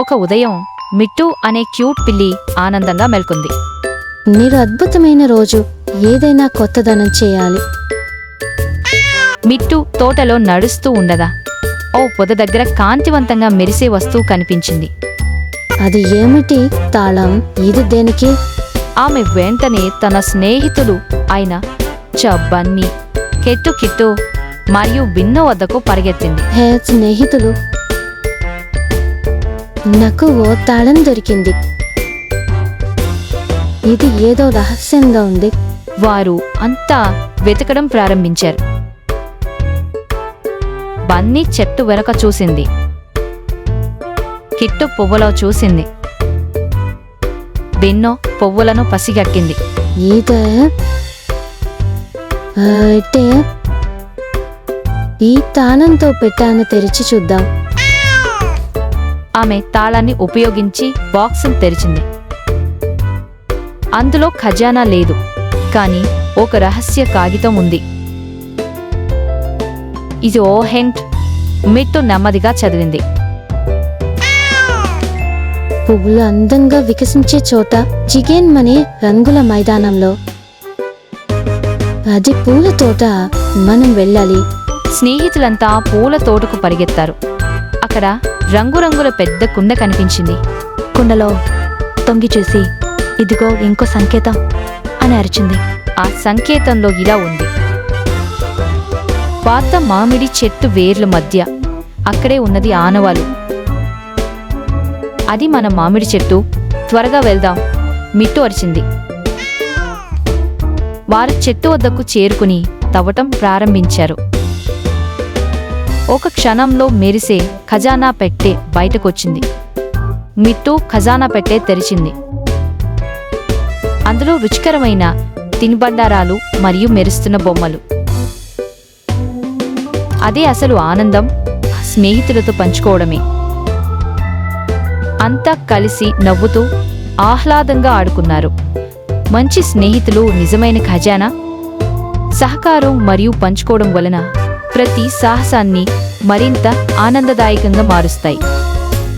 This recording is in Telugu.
ఒక ఉదయం మిట్టు అనే క్యూట్ పిల్లి ఆనందంగా మెల్కుంది. మీరు అద్భుతమైన రోజు ఏదైనా కొత్తదనం చేయాలి. మిట్టు తోటలో నడుస్తూ ఉండగా ఓ పొద దగ్గర కాంతివంతంగా మెరిసే వస్తువు కనిపించింది. అది ఏమిటి? తాళం? ఇది దేనికి? ఆమె వెంటనే తన స్నేహితులు అయిన చబ్బన్ని కెట్టు కిట్టు మరియు బిన్నో వద్దకు పరిగెత్తింది. హే స్నేహితులు నాకు ఓ తాళం దొరికింది. ఇది ఏదో రహస్యంగా ఉంది. వారు అంతా వెతకడం ప్రారంభించారు. బన్నీ చెట్టు వెనక చూసింది. కిట్టు పువ్వులో చూసింది. బిన్నో పువ్వులను పసిగట్టింది అయితే ఈ తాళంతో పెట్టాను తెరిచి చూద్దాం. ఆమె తాళాన్ని ఉపయోగించి బాక్సును తెరిచింది. అందులో ఖజానా లేదు కానీ ఒక రహస్య కాగితం ఉంది. ఇది ఓ హెంట్ మిట్టు నెమ్మదిగా చదివింది. పువ్వులు అందంగా వికసించే చోట చికెన్ మనీ రంగుల మైదానంలో. అది పూల తోట మనం వెళ్ళాలి. స్నేహితులంతా పూల తోటకు పరిగెత్తారు. అక్కడ రంగురంగుల పెద్ద కుండ కనిపించింది. కుండలో తొంగి చూసి ఇదిగో ఇంకో సంకేతం అని అరిచింది. ఆ సంకేతంలో ఇలా ఉంది. పాత మామిడి చెట్టు వేర్ల మధ్య అక్కడే ఉన్నది ఆనవాలు. అది మన మామిడి చెట్టు. త్వరగా వెళ్దాం మిట్టు అరిచింది. వారు చెట్టు వద్దకు చేరుకుని తవ్వటం ప్రారంభించారు. ఒక క్షణంలో మెరిసే ఖజానా పెట్టే బయటకొచ్చింది. మిట్టు ఖజానా పెట్టే తెరిచింది. అందులో రుచికరమైన తినుబండారాలు మరియు మెరుస్తున్న బొమ్మలు. అదే అసలు ఆనందం స్నేహితులతో పంచుకోవడమే. అంతా కలిసి నవ్వుతూ ఆహ్లాదంగా ఆడుకున్నారు. మంచి స్నేహితులు నిజమైన ఖజానా? సహకారం మరియు పంచుకోవడం వలన ప్రతి సాహసాన్ని మరింత ఆనందదాయకంగా మారుస్తాయి.